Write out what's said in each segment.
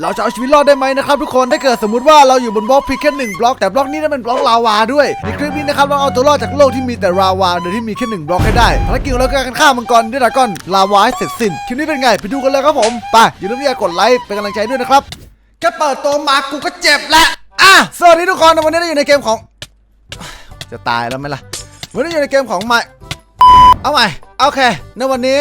เราจะเอาชีวิตรอดได้ไหมนะครับทุกคนถ้าเกิดสมมติว่าเราอยู่บนบล็อกเพียงแค่หนึ่งบล็อกแต่บล็อกนี้นั้นเป็นบล็อกลาวาด้วยในคลิปนี้นะครับเราเอาตัวรอดจากโลกที่มีแต่ลาวาโดยที่มีแค่หนึ่งบล็อกให้ได้ภารกิจของเราคือการฆ่ามังกรด้วยดาก้อนลาวาให้เสร็จสิ้นคลิปนี้เป็นไงไปดูกันเลยครับผมไปอย่าลืมที่จะกดไลค์เป็นกำลังใจด้วยนะครับแค่เปิดตัวมากูก็เจ็บแล้วอะสวัสดีทุกคนวันนี้เราอยู่ในเกมของ จะตายแล้วไหมล่ะวันนี้อยู่ในเกมของไมเอาใหม่โอเคในวันนี้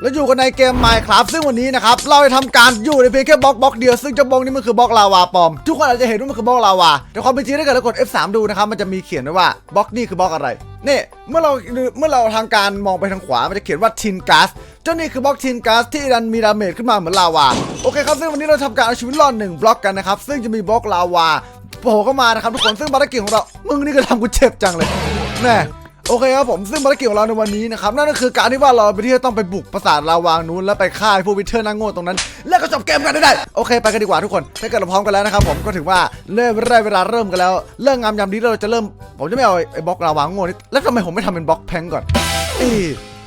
แล้วอยู่กันในเกม Minecraft ซึ่งวันนี้นะครับ เราจะทำการอยู่ในเพียงแค่บล็อกบล็อกเดียว ซึ่งเจะบล็อกนี้มันคือบล็อกลาวาปลอม ทุกคนอาจจะเห็นว่ามันคือบล็อกลาวา แต่ความเป็นจริงถ้าเกิดเรากด F3 ดูนะครับ มันจะมีเขียนไว้ว่าบล็อกนี้คือบล็อกอะไรนี่เมื่อเราเมื่อเราทางการมองไปทางขวา มันจะเขียนว่าทินก๊าซเจ้านี่คือบล็อกทินก๊าซที่ดันมีดาเมจขึ้นมาเหมือนลาวา โอเคครับซึ่งวันนี้เราทำการเอาชีวิตรอดหนึ่งบล็อกกันนะครับ ซึ่งจะมีบล็อกลาวาโผล่เข้ามานะครับทุกคนซึ่งภารกิจของเรา มึงนี่ก็ทำกูเจ็บจังเลยแน่ โอเคครับผมซึ่งภารกิจของเราในวันนี้นะครับนั่นก็คือการที่ว่าเราไปที่จะต้องไปบุกปราสาทลาวางนู้นแล้วไปฆ่าไอ้พวกวิเทอร์นางโง่ตรงนั้น แล้วก็จบเกมกันได้โอเคไปกันดีกว่าทุกคนถ้าเกิดเราพร้อมกันแล้วนะครับผมก็ถือว่าเริ่มได้เวลาเริ่มกันแล้วเรื่องงามยามดีเราจะเริ่ม ผมจะไม่เอาไอ้บล็อกลาวางโง่นี่แล้วทำไมผมไม่ทำเป็นบล็อกแพงก่อนเอ้ย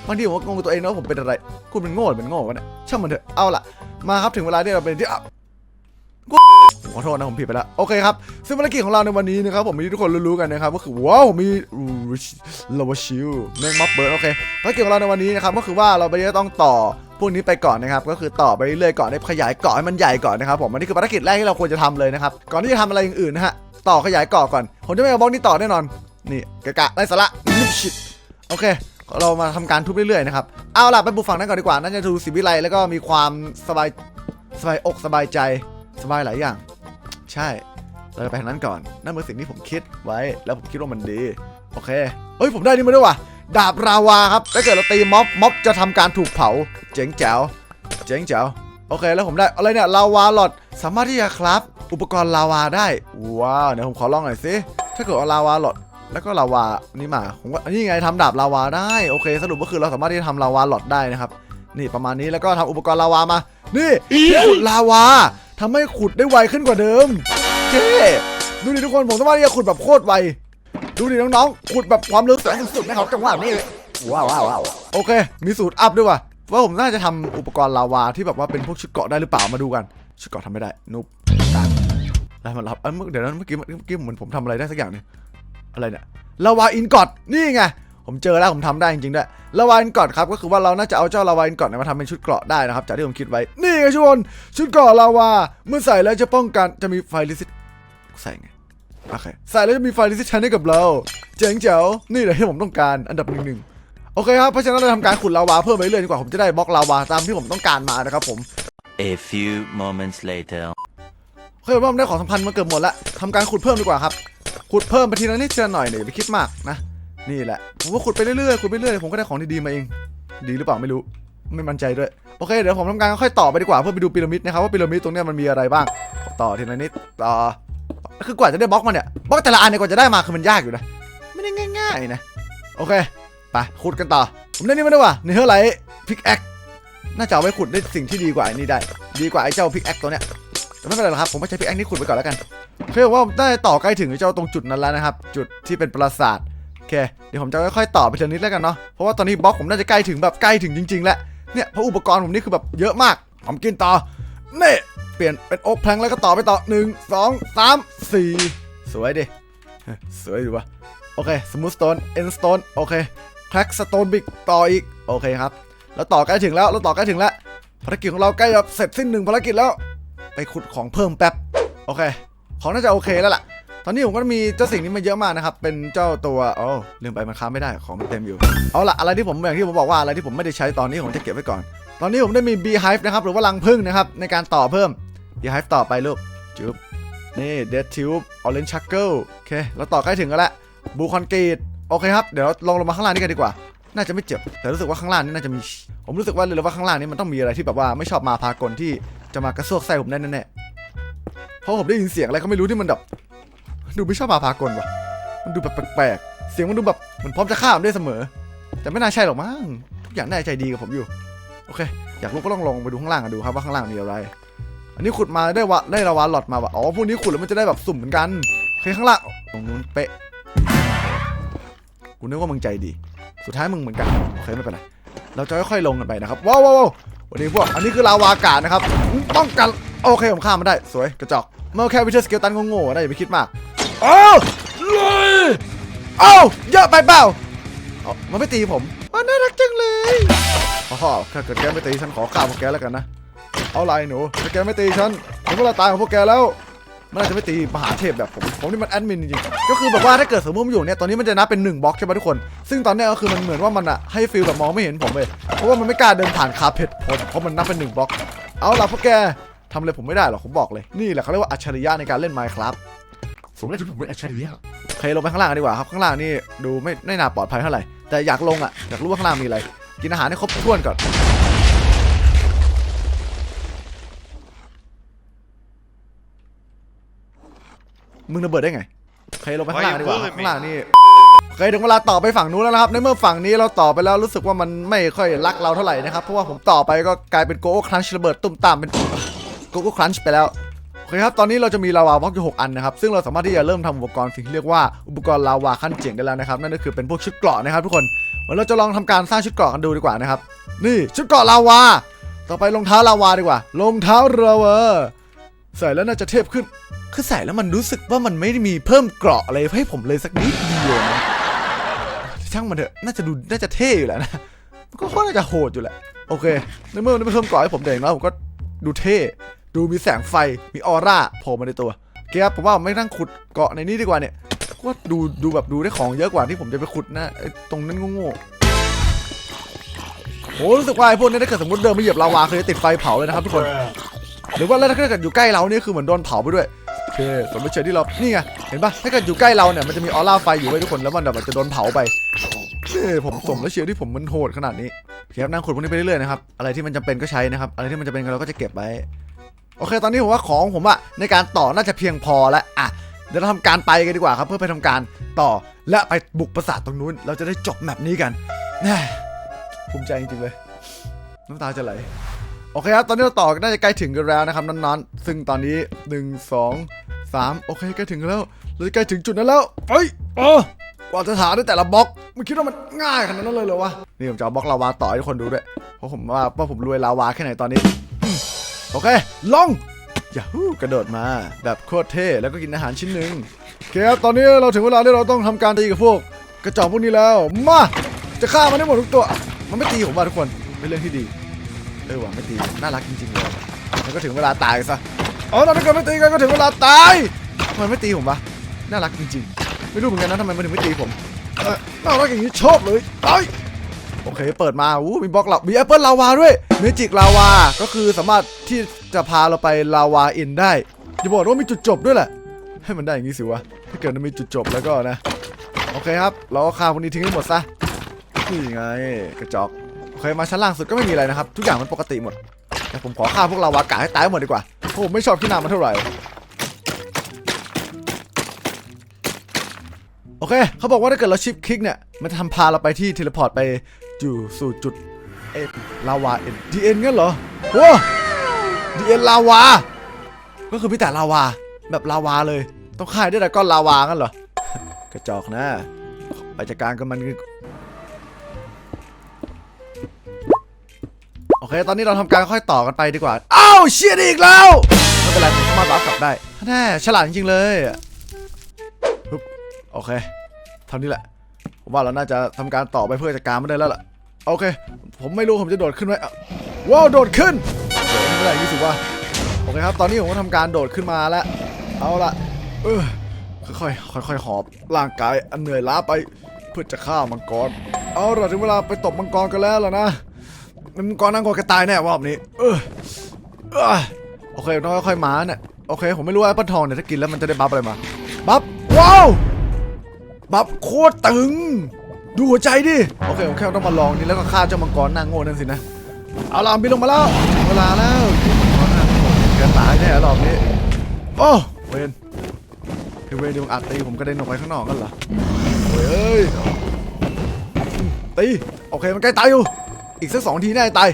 บางทีผมก็งงตัวเองนะว่าผมเป็นอะไรคุณเป็นโง่หรือเป็นโง่วะเนี่ยช่างมันเถอะเอาล่ะมาครับถึงเวลาที่เราเป็นที่ ขอโทษนะผมผิดไปแล้วโอเคครับซึ่งภารกิจของเราในวันนี้นะครับผมมีทุกคนรู้ๆกันนะครับก็คือว้าวมีลาวาชิลแมงม็อบเบิร์ดโอเคภารกิจของเราในวันนี้นะครับก็คือว่าเราไปจะต้องต่อพวกนี้ไปก่อนนะครับก็คือต่อไปเรื่อยๆก่อนให้ขยายเกาะให้มันใหญ่ก่อนนะครับผมอันนี้คือภารกิจแรกที่เราควรจะทำเลยนะครับก่อนที่จะทำอะไรอย่างอื่นนะฮะต่อขยายเกาะก่อนผมจะไม่เอาบล็อกนี้ต่อแน่นอน นี่กะกะไรสาระชิดโอเคเรามาทำการทุบเรื่อยๆนะครับเอาล่ะไปบุกฝั่งนั้นก่อนดีกว่าน่าจะดูสิวิไลแล้วก็มีความสบายสบายอกสบายใจสบายหลายอย่าง ใช่ เราจะไปทางนั้นก่อน นั่นเป็นสิ่งที่ผมคิดไว้ แล้วผมคิดว่ามันดี โอเค เฮ้ย ผมได้นี่มาด้วยว่ะ ดาบราวาครับ ถ้าเกิดเราตีม็อบ ม็อบจะทำการถูกเผา เจ๋งแจ๋ว เจ๋งแจ๋ว โอเค แล้วผมได้ อะไรเนี่ย ลาวาหลอด สามารถที่จะคราฟอุปกรณ์ลาวาได้ ว้าวเดี๋ยวผมขอลองหน่อยสิ ถ้าเกิดเอาลาวาหลอดแล้วก็ลาวานี่มาผมว่านี่ไงทำดาบลาวาได้ โอเค สรุปก็คือเราสามารถที่จะทำลาวาหลอดได้นะครับ นี่ประมาณนี้แล้วก็ทำอุปกรณ์ลาวามา นี่ที่ขุดลาวาทำให้ขุดได้ไวขึ้นกว่าเดิม เจ๊ดูดิทุกคนผมสามารถที่จะขุดแบบโคตรไว ดูดิน้องๆขุดแบบความลึกแสงสุดๆนะครับจังหวะนี้เลยว้าวว้าวว้าวโอเค มีสูตรอัพด้วยว่ะว่าผมน่าจะทำอุปกรณ์ลาวาที่แบบว่าเป็นพวกชุดเกราะได้หรือเปล่ามาดูกัน ชุดเกราะทำไม่ได้นุบการแล้วมารับเอ้ยเมื่อเดี๋ยวนะเมื่อกี้เมื่อกี้เหมือนผมทำอะไรได้สักอย่างหนึงอะไรเนี่ยลาวาอินกอดนี่ไง ผมเจอแล้วผมทำได้จริงๆด้วยลาวาอินกอดครับก็คือว่าเราน่าจะเอาเจ้าลาวาอินกอดเนี่ยมาทำเป็นชุดเกราะได้นะครับจากที่ผมคิดไว้นี่ไงชวนชุดเกราะลาวาเมื่อใส่แล้วจะป้องกันจะมีไฟลิซิใส่ไงโอเคใส่แล้วจะมีไฟลิซิชันให้กับเรา เจ๋งแจ๋วนี่แหละที่ผมต้องการอันดับหนึ่งหนึ่งโอเคครับเพราะฉะนั้นเราทำการขุดลาวาเพิ่มไปเรื่อยดีกว่าผมจะได้บล็อกลาวาตามที่ผมต้องการมานะครับผม A few moments later. โอเคว่าผมได้ของสำคัญมาเกือบหมดแล้วทำการขุดเพิ่มดีกว่าครับ ขุดเพิ่มไปทีละนิดทีละหน่อยเนี่ยอย่าไปคิดมากนะ นี่แหละ ผมก็ขุดไปเรื่อยๆขุดไปเรื่อยๆผมก็ได้ของดีๆมาเอง ดีหรือเปล่าไม่รู้ ไม่มั่นใจด้วย โอเค เดี๋ยวผมทำการค่อยต่อไปดีกว่าเพื่อไปดูพีระมิดนะครับว่าพีระมิดตรงนี้มันมีอะไรบ้าง ต่อทีละนิดต่อ คือกว่าจะได้บล็อกมาเนี่ย บล็อกแต่ละอันเนี่ยกว่าจะได้มาคือมันยากอยู่นะ ไม่ได้ง่ายๆนะ โอเค ไปขุดกันต่อ ผมได้นี่มาด้วยว่ะเนเธอร์ไลพิกแอคน่าจะเอาไว้ขุดได้สิ่งที่ดีกว่าไอ้นี่ได้ ดีกว่าไอ้เจ้าพิกแอคตัวเนี้ยแต่ไม่เป็นไรหรอกครับ ผมไม่ใช้พิกแอคนี่ขุดไปก่อนแล้วกันโอเคว่าได้ต่อใกล้ถึงไอ้เจ้าตรงจุดนั้นแล้วนะครับ จุดที่เป็นปราสาท โอเคเดี๋ยวผมจะค่อยๆต่อไปทีนิดแล้วกันเนาะเพราะว่าตอนนี้บล็อกผมน่าจะใกล้ถึงแบบใกล้ถึงจริงๆแล้วเนี่ยเพราะอุปกรณ์ผมนี่คือแบบเยอะมากผมกินต่อนี่เปลี่ยนเป็นโอ๊กแพลงแล้วก็ต่อไปต่อหนึ่งสองสามสี่สวยดิเฮ้ยสวยดีวะโอเคสมูทสโตนเอ็นสโตนโอเคแคร็กสโตนบิ๊กต่ออีกโอเคครับ แล้วต่อใกล้ถึงแล้วเราต่อใกล้ถึงแล้วภารกิจของเราใกล้จะเสร็จสิ้นหนึ่งภารกิจแล้ว ไปขุดของเพิ่มแป๊บโอเค ของน่าจะโอเคแล้วล่ะ ตอนนี้ผมก็มีเจ้าสิ่งนี้มาเยอะมากนะครับ เป็นเจ้าตัวโอ้ลืมไปมันค้าไม่ได้ของมันเต็มอยู่ เอาละอะไรที่ผมอย่างที่ผมบอกว่าอะไรที่ผมไม่ได้ใช้ตอนนี้ผมจะเก็บไว้ก่อน ตอนนี้ผมได้มี beehive นะครับหรือว่ารังผึ้งนะครับในการต่อเพิ่ม beehive ต่อไปลูกจุ๊บนี่ dead tube orange shackle โอเคเราต่อใกล้ถึงกันแล้วบูคอนกรีตโอเคครับเดี๋ยวลองลงมาข้างล่างนี่กันดีกว่า น่าจะไม่เจ็บ แต่รู้สึกว่าข้างล่างนี่น่าจะมี ผมรู้สึกว่าเลยว่าข้างล่างนี่มันต้องมีอะไรที่แบบว่าไม่ชอบมาพากลที่จะมากระซวกใส่ผมแน่ๆเพราะผมได้ยินเสียงอะไรก็ไม่รู้ที่มันแบบ ดูไม่ชอบมาพากลว่ะ มันดูแบบแปลกๆ เสียงมันดูแบบเหมือนพร้อมจะฆ่าผมได้เสมอ แต่ไม่น่าใช่หรอกมั้งทุกอย่างน่าใจดีกับผมอยู่ โอเค อยากรู้ก็ลองลองไปดูข้างล่างกันดูครับว่าข้างล่างมีอะไร อันนี้ขุดมาได้วะได้ระวาหลอดมาว่ะ อ๋อพวกนี้ขุดแล้วมันจะได้แบบสุ่มเหมือนกันโอเคข้างล่าง ตรงนู้นเป๊ะ กูนึกว่ามึงใจดี สุดท้ายมึงเหมือนกัน โอเคไม่เป็นไร เราจะค่อยๆลงกันไปนะครับ ว้าวว้าววันนี้พวก อันนี้คือลาวาอากาศนะครับป้องกัน โอเคผมฆ่ามันได้ สวย กระจอกเมื่อแค่วิเทอร์สเกลตันโง่ๆนะอย่าไปคิดมาก เอ้าเลยเอ้าเยอะไปเปล่าเอามันไม่ตีผมมันน่ารักจังเลยอ๋อถ้าเกิดแกไม่ตีฉันขอฆ่าวพวกแกแล้วกันนะ เอาไรหนูถ้าแกไม่ตีฉันถึงเวลาตายของพวกแกแล้วมันอาจจะไม่ตีมหาเทพแบบผม ผมนี่มันแอดมินจริงๆ ก็คือแบบว่าถ้าเกิดสมมติผมอยู่เนี่ย ตอนนี้มันจะนับเป็น1บล็อกใช่ไหมทุกคน ซึ่งตอนนี้ก็คือมันเหมือนว่ามันอะให้ฟีลแบบมองไม่เห็นผมเลย เพราะว่ามันไม่กล้าเดินผ่านคาเพชผมเพราะมันนับเป็น1บล็อก เอาล่ะพวกแกทำอะไรผมไม่ได้หรอกผมบอกเลย นี่แหละเขาเรียกว่าอัจฉริยะในการเล่น Minecraft ผมได้ทุกผมเป็นอัจฉริยะโอเคลงไปข้างล่างกันดีกว่าครับข้างล่างนี่ดูไม่ไม่น่าปลอดภัยเท่าไหร่แต่อยากลงอะอยากรู้ว่าข้างล่างมีอะไร กินอาหารให้ครบถ้วนก่อนมึงระเบิดได้ไงโอเคลงไปข้างล่างกันดีกว่าครับข้างล่างนี่โอเคถึงเวลาต่อไปฝั่งนู้นแล้วนะครับ ในเมื่อฝั่งนี้เราต่อไปแล้วรู้สึกว่ามันไม่ค่อยรักเราเท่าไหร่นะครับ เพราะว่าผมต่อไปก็กลายเป็นโกโก้ครันช์ระเบิดตุ้มตามเป็นโกโก้ครันช์ไปแล้ว คครับตอนนี้เราจะมีลาวาบล็อกอยู่6อันนะครับซึ่งเราสามารถที่จะเริ่มทำอุปกรณ์สิ่งที่เรียกว่าอุปกรณ์ลาวาขั้นเจ๋งกันแล้วนะครับนั่นก็คือเป็นพวกชุดเกราะนะครับทุกคนวันเราจะลองทำการสร้างชุดเกราะกันดูดีกว่านะครับนี่ชุดเกราะลาวา ต่อไปรองเท้าลาวาดีกว่ารองเท้าลาวาใส่แล้วน่าจะเทพขึ้นคือใส่แล้วมันรู้สึกว่ามันไม่ได้มีเพิ่มเกราะอะไรให้ผมเลยสักนิดเดียวนะช่างมันเถอะน่าจะดูน่าจะเท่อยู่แหล้วนะมันก็ค่อนข้างจะโหดอยู่แหละโอเคในเมื่อมันไม่เพิ่มเกราะให้ผมแต่อย่างน้อยผมก็ดูเท่ ดูมีแสงไฟมีออร่าโผล่มาในตัวโอเคครับผมว่าไม่นั่งขุดเกาะในนี้ดีกว่าเนี่ยก็ดูดูแบบดูได้ของเยอะกว่าที่ผมจะไปขุดนะตรงนั้นโง่โหรู้สึกว่าไอ้พวกนี้ถ้าเกิดสมมติเดินมาเหยียบลาวาคือจะติดไฟเผาเลยนะครับทุกคน หรือว่าแล้วถ้าเกิดอยู่ใกล้เราเนี่ยคือเหมือนโดนเผาไปด้วยโอเคสมมติเฉยที่เรา นี่ไง เห็นปะถ้าเกิดอยู่ใกล้เราเนี่ยมันจะมีออร่าไฟอยู่ไว้ทุกคนแล้วมันแบบจะโดนเผาไปเฮ้ผมสมแล้วเชียที่ผมมันโหดขนาดนี้โอเคครับนั่งขุดพวกนี้ไปเรื่อยๆนะครับ อะไรที่มันจำเป็นก็ใช้นะครับ อะไรที่มันจำเป็นเราก็จะเก็บไว้ โอเค ตอนนี้ผมว่าของผมอะในการต่อน่าจะเพียงพอแล้วอะเดี๋ยวเราทำการไปกันดีกว่าครับ เพื่อไปทำการต่อและไปบุกปราสาทตรงนู้น เราจะได้จบแมปนี้กันแน่ภูมิใจจริงๆเลย น้ำตาจะไหลโอเคครับตอนนี้เราต่อกันน่าจะใกล้ถึงกันแล้วนะครับน้อนๆซึ่งตอนนี้1 2 3โอเคใกล้ถึงแล้วเราจะใกล้ถึงจุดนั้นแล้วเฮ้ยเออกว่าจะหาได้แต่ละบล็อกไม่คิดว่ามันง่ายขนาดนั้นเลยเหรอวะนี่ผมจะเอาบล็อกลาวาต่อให้ทุกคนดูด้วยเพราะผมว่าว่าผมรวยลาวาแค่ไหนตอนนี้ โอเค ลงยาฮูกระโดดมาแบบโคตรเท่แล้วก็กินอาหารชิ้นหนึ่งโอเคครับตอนนี้เราถึงเวลาที่เราต้องทำการตีกับพวก กระจอกพวกนี้แล้ว มา จะฆ่ามันได้หมดทุกตัว มันไม่ตีผมว่ะทุกคนเป็นเรื่องที่ดีเออว่ะไม่ตีน่ารักจริงๆเลยแล้วก็ถึงเวลาตายซะอ๋อถ้าเกิดไม่ตีกันก็ถึงเวลาตายทำไมไม่ตีผมวะน่ารักจริงๆ ไม่รู้เหมือนกันนะทำไมมันถึงไม่ตีผมเออน่ารักอย่างนี้ชอบเลยตาย โอเคเปิดมาอู้มีบล็อกเรามีแอปเปิลลาวาด้วยเมจิกลาวาก็คือสามารถที่จะพาเราไปลาวาอินได้อย่าบอกว่ามีจุดจบด้วยแหละ ให้มันได้อย่างนี้สิวะถ้าเกิดมันมีจุดจบแล้วก็นะโอเคครับเราก็ฆ่าพวกนี้ทิ้งให้หมดซะนี่ไงกระจอกโอเคมาชั้นล่างสุดก็ไม่มีอะไรนะครับ ทุกอย่างมันปกติหมดแต่ผมขอฆ่าพวกลาวากาให้ตายหมดดีกว่าผมไม่ชอบขี้หน้ามันเท่าไหร่ โอเค เขาบอกว่าถ้าเกิดเราชิปคลิกเนี่ย มันจะทำพาเราไปที่เทเลพอร์ตไปอยู่สู่จุดเอลาวาเอ็นดีเอ็นงั้นเหรอโอ้ดีเอ็นลาวา ก็คือพี่แต่ลาวา แบบลาวาเลย ต้องฆ่าได้แต่ก้อนลาวางั้นเหรอ กระจอกนะ ไปจัดการกับมันโอเค ตอนนี้เราทำการค่อยต่อกันไปดีกว่า อ้าวเชียร์อีกแล้วไม่เป็นไรผมสามารถรับกลับได้แน่ฉลาดจริงๆเลย โอเคเท่านี้แหละ ผมว่าเราน่าจะทำการต่อไปเพื่อจัดการมันได้แล้วล่ะ โอเค ผมไม่รู้ผมจะโดดขึ้นไหมว้าวโดดขึ้นไม่เป็นไรยี่สิว่า โอเคครับ ตอนนี้ผมก็ทำการโดดขึ้นมาแล้ว เอาละเออค่อยๆค่อยๆหอบร่างกายอันเหนื่อยล้าไปเพื่อจะฆ่ามังกร เอาละถึงเวลาไปตบมังกรกันแล้วล่ะนะ มังกรนั่งกอแกตายแน่รอบนี้เออโอเคต้องค่อยๆมาเนี่ยโอเค ผมไม่รู้ว่าแอปเปิลทองเนี่ยถ้ากินแล้วมันจะได้บัฟอะไรมา บัฟว้าว บัฟโคตรตึง ดูหัวใจดิ โอเคผมแค่ต้องมาลองนี่แล้วก็ฆ่าเจ้ามังกรหน้าโง่นั่นสินะ เอาล่ะบินลงมาแล้วเวลาแล้วมังกรหน้าโง่แกตายแน่รอบนี้ โอ้เวนเฮ้ยเวนเดี๋ยวงอัดตีผมกระเด็นออกไปข้างนอกกันเหรอโอ้ยเอ้ยตีโอเคมันใกล้ตายอยู่ อีกสักสองทีแน่ตาย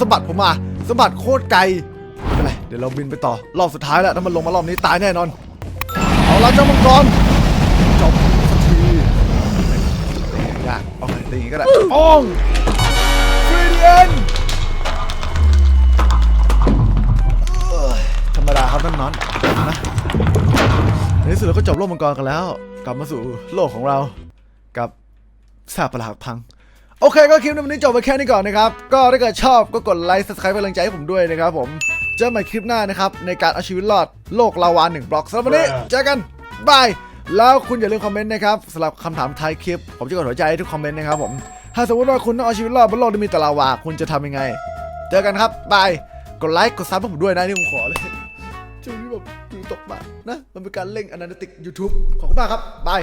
สะบัดผมมาสะบัดโคตรไกลไม่เป็นไรเดี๋ยวเราบินไปต่อรอบสุดท้ายแล้วถ้ามันลงมารอบนี้ตายแน่นอน เอาละเจ้ามังกรจบสักทียากโอเคตีอย่างงี้ก็ได้อ้องฟรีเดียนธรรมดาครับท่านนอนนะในที่สุดเราก็จบโลกมังกรกันแล้ว กลับมาสู่โลกของเรากับซาประหลาดพัง โอเคก็คลิปในวันนี้จบไปแค่นี้ก่อนนะครับ ก็ถ้าเกิดชอบก็กดไลค์ subscribe เป็นกำลังใจให้ผมด้วยนะครับผม เจอกันใหม่คลิปหน้านะครับ ในการเอาชีวิตรอดโลกลาวาหนึ่งบล็อกสำหรับวันนี้เจอกันบาย แล้วคุณอย่าลืมคอมเมนต์นะครับสำหรับคำถามท้ายคลิป ผมจะกดหัวใจให้ทุกคอมเมนต์นะครับผม ถ้าสมมติว่าคุณต้องเอาชีวิตรอดบนโลกที่มีแต่ลาวาคุณจะทำยังไง เจอกันครับบาย กดไลค์กดซับให้ผมด้วยนะที่ผมขอเลยช่วงนี้แบบดูตกมานะ มันเป็นการเล่งอนาลิติก YouTube ขอบคุณมากครับบาย